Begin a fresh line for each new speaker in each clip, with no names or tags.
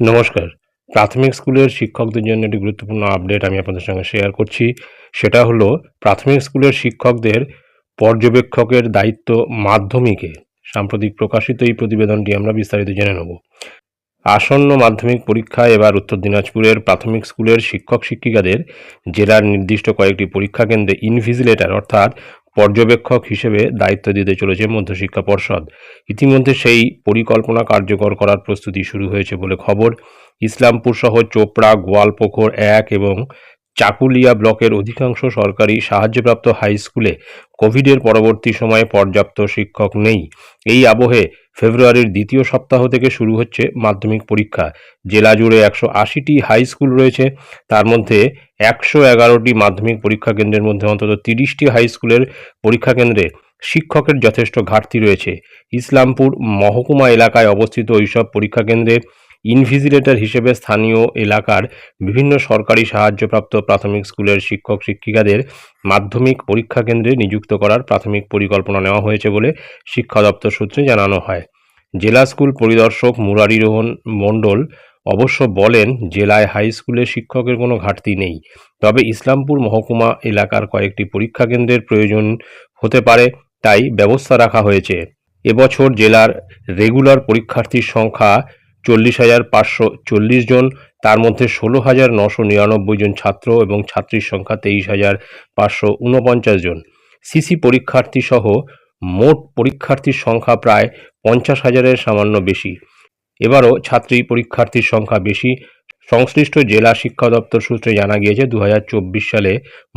নমস্কার। প্রাথমিক স্কুলের শিক্ষকদের জন্য একটি গুরুত্বপূর্ণ আপডেট আমি আপনাদের সঙ্গে শেয়ার করছি। সেটা হলো, প্রাথমিক স্কুলের শিক্ষকদের পর্যবেক্ষকের দায়িত্ব মাধ্যমিকে। সাম্প্রতিক প্রকাশিত এই প্রতিবেদনটি আমরা বিস্তারিত জেনে নেব। আসন্ন মাধ্যমিক পরীক্ষা এবার উত্তর দিনাজপুরের প্রাথমিক স্কুলের শিক্ষক শিক্ষিকাদের জেলার নির্দিষ্ট কয়েকটি পরীক্ষা কেন্দ্রে ইনভিজিলেটর অর্থাৎ পর্যবেক্ষক হিসেবে দায়িত্ব দিতে চলেছে মধ্যশিক্ষা পর্ষদ। ইতিমধ্যে সেই পরিকল্পনা কার্যকর করার প্রস্তুতি শুরু হয়েছে বলে খবর। ইসলামপুর সহ চোপড়া, গোয়ালপোখর এক এবং চাকুলিয়া ব্লকের অধিকাংশ সরকারি সাহায্যপ্রাপ্ত হাই স্কুলে কোভিডের পরবর্তী সময়ে পর্যাপ্ত শিক্ষক নেই। এই আবহে ফেব্রুয়ারির দ্বিতীয় সপ্তাহ থেকে শুরু হচ্ছে মাধ্যমিক পরীক্ষা। জেলা জুড়ে একশো আশিটি হাই স্কুল রয়েছে। তার মধ্যে একশো এগারোটি মাধ্যমিক পরীক্ষা কেন্দ্রের মধ্যে অন্তত তিরিশটি হাই স্কুলের পরীক্ষা কেন্দ্রে শিক্ষকের যথেষ্ট ঘাটতি রয়েছে। ইসলামপুর মহকুমা এলাকায় অবস্থিত ওইসব পরীক্ষা কেন্দ্রে ইনভিজিলেটর হিসেবে স্থানীয় এলাকার বিভিন্ন সরকারি সাহায্যপ্রাপ্ত প্রাথমিক স্কুলের শিক্ষক, শিক্ষিকাদের মাধ্যমিক পরীক্ষা কেন্দ্রে নিযুক্ত করার প্রাথমিক পরিকল্পনা নেওয়া হয়েছে বলে শিক্ষা দপ্তর সূত্রে জানানো হয়। জেলা স্কুল পরিদর্শক মুরারি রোহন মণ্ডল অবশ্য বলেন, জেলায় হাই স্কুলে শিক্ষকের কোনো ঘাটতি নেই। তবে ইসলামপুর মহকুমা এলাকার কয়েকটি পরীক্ষা কেন্দ্রের প্রয়োজন হতে পারে, তাই ব্যবস্থা রাখা হয়েছে। এবছর জেলার রেগুলার পরীক্ষার্থীর সংখ্যা চল্লিশ হাজার পাঁচশো চল্লিশ জন, তার মধ্যে ষোলো হাজার নশো নিরানব্বই জন ছাত্র এবং ছাত্রীর সংখ্যা তেইশ হাজার পাঁচশো ঊনপঞ্চাশ জন। সিসি পরীক্ষার্থী সহ মোট পরীক্ষার্থীর সংখ্যা প্রায় পঞ্চাশ হাজারের সামান্য বেশি। এবারও ছাত্রী পরীক্ষার্থীর সংখ্যা বেশি সংশ্লিষ্ট জেলা শিক্ষা দপ্তর সূত্রে জানা গিয়েছে দু হাজার চব্বিশ সালে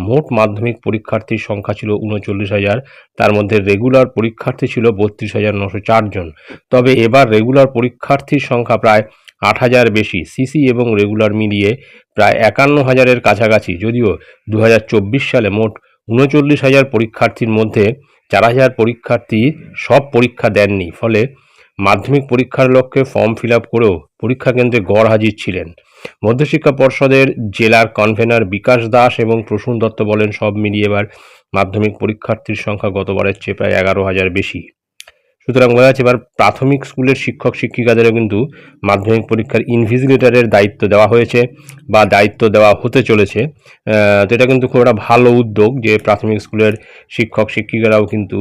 মোট মাধ্যমিক পরীক্ষার্থীর সংখ্যা ছিল উনচল্লিশ হাজার। তার মধ্যে রেগুলার পরীক্ষার্থী ছিল বত্রিশ হাজার নশো জন। তবে এবার রেগুলার পরীক্ষার্থীর সংখ্যা প্রায় আট হাজার বেশি। সিসি এবং রেগুলার মিলিয়ে প্রায় একান্ন হাজারের কাছাকাছি। যদিও দু হাজার চব্বিশ সালে মোট উনচল্লিশ হাজার পরীক্ষার্থীর মধ্যে চার হাজার পরীক্ষার্থী সব পরীক্ষা দেননি। ফলে মাধ্যমিক পরীক্ষার লক্ষ্যে ফর্ম ফিল আপ করেও পরীক্ষা কেন্দ্রে গড় হাজির ছিলেন। মধ্যশিক্ষা পর্ষদের জেলার কনভেনার বিকাশ দাস এবং প্রসূন দত্ত বলেন, সব মিলিয়ে এবার মাধ্যমিক পরীক্ষার্থীর সংখ্যা গতবারের চেয়ে প্রায় এগারো হাজার বেশি। সুতরাং বোঝা যাচ্ছে এবার প্রাথমিক স্কুলের শিক্ষক শিক্ষিকাদেরও কিন্তু মাধ্যমিক পরীক্ষার ইনভিজিলেটরের দায়িত্ব দেওয়া হয়েছে বা দায়িত্ব দেওয়া হতে চলেছে। তো এটা কিন্তু খুব একটা ভালো উদ্যোগ যে প্রাথমিক স্কুলের শিক্ষক শিক্ষিকারাও কিন্তু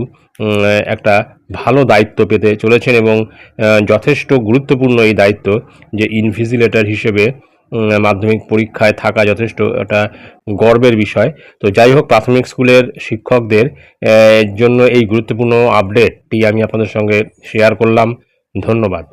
একটা ভালো দায়িত্ব পেতে চলেছেন এবং যথেষ্ট গুরুত্বপূর্ণ এই দায়িত্ব যে ইনভিজিলেটর হিসেবে মাধ্যমিক পরীক্ষায় থাকা যথেষ্ট একটা গর্বের বিষয়। তো যাই হোক, প্রাথমিক স্কুলের শিক্ষকদের জন্য এই গুরুত্বপূর্ণ আপডেটটি আমি আপনাদের সঙ্গে শেয়ার করলাম। ধন্যবাদ।